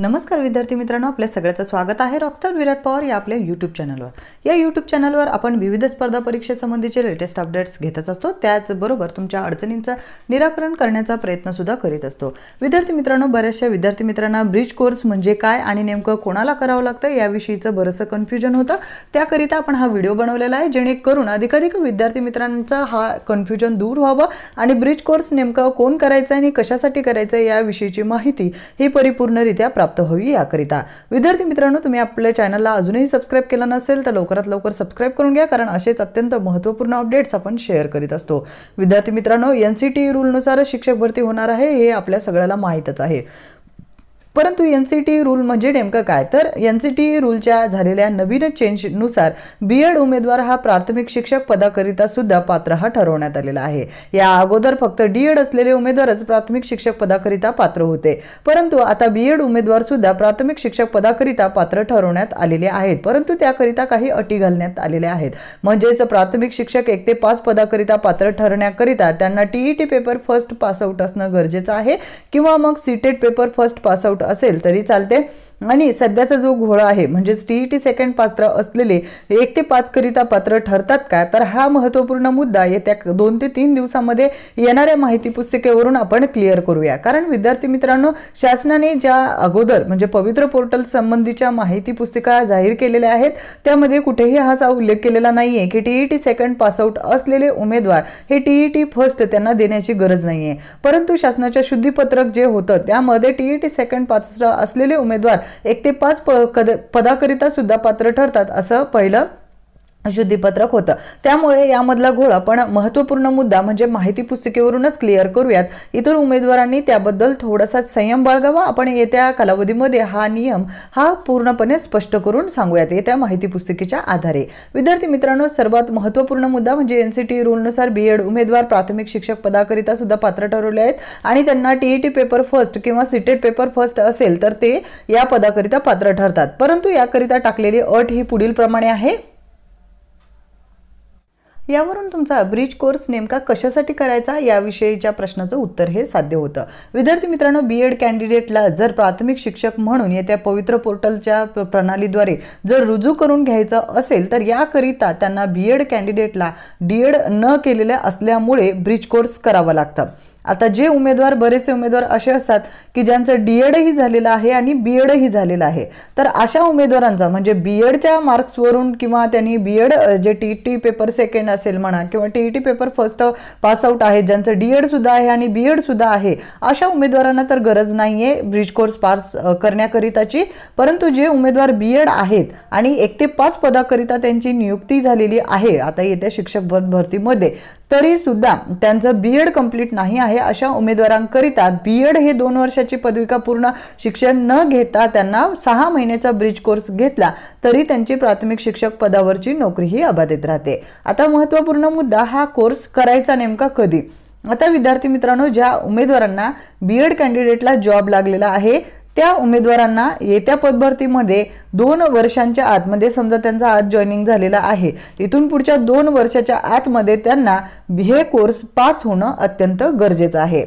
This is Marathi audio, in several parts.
नमस्कार विद्यार्थी मित्रांनो आपल्या सगळ्याचं स्वागत आहे रॉकस्टार विराट पवार या आपल्या यूट्यूब चॅनलवर या यूट्यूब चॅनलवर आपण विविध स्पर्धा परीक्षेसंबंधीचे लेटेस्ट अपडेट्स घेतच असतो. त्याचबरोबर तुमच्या अडचणींचं निराकरण करण्याचा प्रयत्नसुद्धा करीत असतो. विद्यार्थी मित्रांनो बऱ्याचशा विद्यार्थी मित्रांना ब्रिज कोर्स म्हणजे काय आणि नेमकं कोणाला करावं लागतं याविषयीचं बरंचसं कन्फ्युजन होतं. त्याकरिता आपण हा व्हिडिओ बनवलेला आहे जेणेकरून अधिकाधिक विद्यार्थी मित्रांचा हा कन्फ्युजन दूर व्हावं आणि ब्रिज कोर्स नेमकं कोण करायचं आणि कशासाठी करायचं याविषयीची माहिती ही परिपूर्णरित्या प्राप्त प्राप्त होईल याकरिता. विद्यार्थी मित्रांनो तुम्ही आपल्या चॅनलला अजूनही सबस्क्राईब केलं नसेल तर लवकरात लवकर सबस्क्राईब करून घ्या कारण असेच अत्यंत महत्त्वपूर्ण अपडेट्स आपण शेअर करीत असतो. विद्यार्थी मित्रांनो एन सी टी रूलनुसारच शिक्षक भरती होणार आहे हे आपल्या सगळ्याला माहीतच आहे. परंतु एन सी टी रूल म्हणजे नेमकं काय? तर एन सी टी रूलच्या झालेल्या नवीन चेंजनुसार बी एड उमेदवार हा प्राथमिक शिक्षक पदाकरिता सुद्धा पात्र हा ठरवण्यात आलेला आहे. या अगोदर फक्त डी एड असलेले उमेदवारच प्राथमिक शिक्षक पदाकरिता पात्र होते. परंतु आता बी एड उमेदवार सुद्धा प्राथमिक शिक्षक पदाकरिता पात्र ठरवण्यात आलेले आहेत. परंतु त्याकरिता काही अटी घालण्यात आलेल्या आहेत. म्हणजेच प्राथमिक शिक्षक एक ते पाच पदाकरिता पात्र ठरण्याकरिता त्यांना टीईटी पेपर फर्स्ट पासआउट असणं गरजेचं आहे किंवा मग सीटेट पेपर फर्स्ट पासआउट असेल तरी चालते. आणि सध्याचा जो घोळा आहे म्हणजेच टी सेकंड पात्र असलेले एक ते पाच करिता पात्र ठरतात का? तर हा महत्त्वपूर्ण मुद्दा येत्या दोन ते तीन दिवसामध्ये येणाऱ्या माहिती पुस्तिकेवरून आपण क्लिअर करूया. कारण विद्यार्थी मित्रांनो शासनाने ज्या अगोदर म्हणजे पवित्र पोर्टल संबंधीच्या माहिती पुस्तिका जाहीर केलेल्या आहेत त्यामध्ये कुठेही हाचा उल्लेख केलेला नाहीये की टीईटी सेकंड पासआउट असलेले उमेदवार हे टीईटी फर्स्ट त्यांना देण्याची गरज नाहीये. परंतु शासनाच्या शुद्धीपत्रक जे होतं त्यामध्ये टीईटी सेकंड पात्र असलेले उमेदवार एक ते पाच पदाकरिता सुद्धा पात्र ठरतात असं पहिलं शुद्धीपत्रक होतं. त्यामुळे यामधला घोळ आपण महत्त्वपूर्ण मुद्दा म्हणजे माहिती पुस्तिकेवरूनच क्लिअर करूयात. इतर उमेदवारांनी त्याबद्दल थोडासा संयम बाळगावा. आपण येत्या कालावधीमध्ये हा नियम हा पूर्णपणे स्पष्ट करून सांगूयात. येत्या माहिती पुस्तिकेच्या आधारे. विद्यार्थी मित्रांनो सर्वात महत्त्वपूर्ण मुद्दा म्हणजे एन सी टी रूलनुसार बी एड उमेदवार प्राथमिक शिक्षक पदाकरिता सुद्धा पात्र ठरवले आहेत. आणि त्यांना T E T paper first किंवा सिटेड पेपर फर्स्ट असेल तर ते या पदाकरिता पात्र ठरतात. परंतु याकरिता टाकलेली अट ही पुढील प्रमाणे आहे. यावरून तुमचा ब्रिज कोर्स नेमका कशासाठी करायचा याविषयीच्या प्रश्नाचं उत्तर हे साध्य होतं. विद्यार्थी मित्रांनो बी एड कॅन्डिडेटला जर प्राथमिक शिक्षक म्हणून येत्या पवित्र पोर्टलच्या प्रणालीद्वारे जर रुजू करून घ्यायचं असेल तर याकरिता त्यांना बी एड कॅन्डिडेटला डी एड न केलेल्या असल्यामुळे ब्रिज कोर्स करावा लागतं. आता जे उमेदवार बरेचसे उमेदवार असे असतात की ज्यांचं डी एडही झालेलं आहे आणि बी एडही झालेलं आहे. तर अशा उमेदवारांचा म्हणजे बी एडच्या मार्क्सवरून किंवा त्यांनी बी एड जे टी टी पेपर सेकंड असेल म्हणा किंवा T T paper first pass out आहे ज्यांचं डी एडसुद्धा आहे आणि बी एडसुद्धा आहे अशा उमेदवारांना तर गरज नाही आहे ब्रिज कोर्स पास करण्याकरिताची. परंतु जे उमेदवार बी एड आहेत आणि एक ते पाच पदाकरिता त्यांची नियुक्ती झालेली आहे आता येत्या शिक्षक भरतीमध्ये तरी सुद्धा त्यांचं बी एड कंप्लीट नाही आहे अशा उमेदवारांकरिता बी एड हे दोन वर्षाची पदविका पूर्ण शिक्षण न घेता त्यांना सहा महिन्याचा ब्रिज कोर्स घेतला तरी त्यांची प्राथमिक शिक्षक पदावरची नोकरीही अबाधित राहते. आता महत्त्वपूर्ण मुद्दा हा कोर्स करायचा नेमका कधी? आता विद्यार्थी मित्रांनो ज्या उमेदवारांना बी एड कॅन्डिडेटला जॉब लागलेला आहे त्या उमेदवारांना येत्या पदभरतीमध्ये दोन वर्षांच्या आतमध्ये समजा त्यांचा आज जॉईनिंग झालेला आहे इथून पुढच्या दोन वर्षाच्या आतमध्ये त्यांना हे कोर्स पास होणं अत्यंत गरजेचं आहे.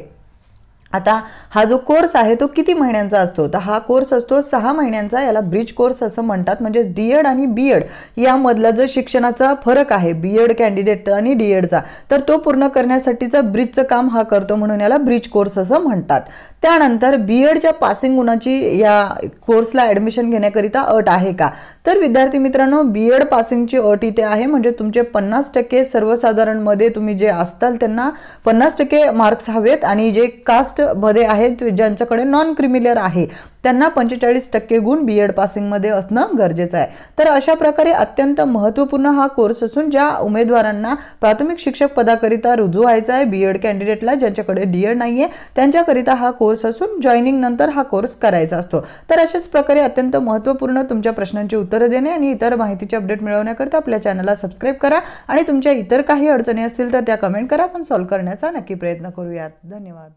आता हा जो कोर्स आहे तो किती महिन्यांचा असतो? तर हा कोर्स असतो सहा महिन्यांचा याला ब्रिज कोर्स असं म्हणतात. म्हणजे डी एड आणि बी एड यामधला जो शिक्षणाचा फरक आहे बी एड कॅन्डिडेट आणि डी एडचा तर तो पूर्ण करण्यासाठीचा ब्रिजचं काम हा करतो म्हणून याला ब्रिज कोर्स असं म्हणतात. त्यानंतर बी एडच्या पासिंग गुणाची या कोर्सला ॲडमिशन घेण्याकरिता अट आहे का? तर विद्यार्थी मित्रांनो बी एड पासिंगची अट इथे आहे. म्हणजे तुमचे पन्नास टक्के सर्वसाधारणमध्ये तुम्ही जे असताल त्यांना पन्नास टक्के मार्क्स हवेत. आणि जे कास्टमध्ये आहेत ज्यांच्याकडे नॉन क्रिमिलियर आहे त्यांना पंचेचाळीस टक्के गुण बी एड पासिंगमध्ये असणं गरजेचं आहे. तर अशा प्रकारे अत्यंत महत्त्वपूर्ण हा कोर्स असून ज्या उमेदवारांना प्राथमिक शिक्षक पदाकरिता रुजू व्हायचा आहे बी एड कॅन्डिडेटला ज्यांच्याकडे डी एड नाही आहे त्यांच्याकरिता हा कोर्स असून जॉईनिंग नंतर हा कोर्स करायचा असतो. तर अशाच प्रकारे अत्यंत महत्त्वपूर्ण तुमच्या प्रश्नांची उत्तरं देणे आणि इतर माहितीचे अपडेट मिळवण्याकरता आपल्या चॅनलला सबस्क्राईब करा आणि तुमच्या इतर काही अडचणी असतील तर त्या कमेंट करा. आपण सॉल्व्ह करण्याचा नक्की प्रयत्न करूयात. धन्यवाद.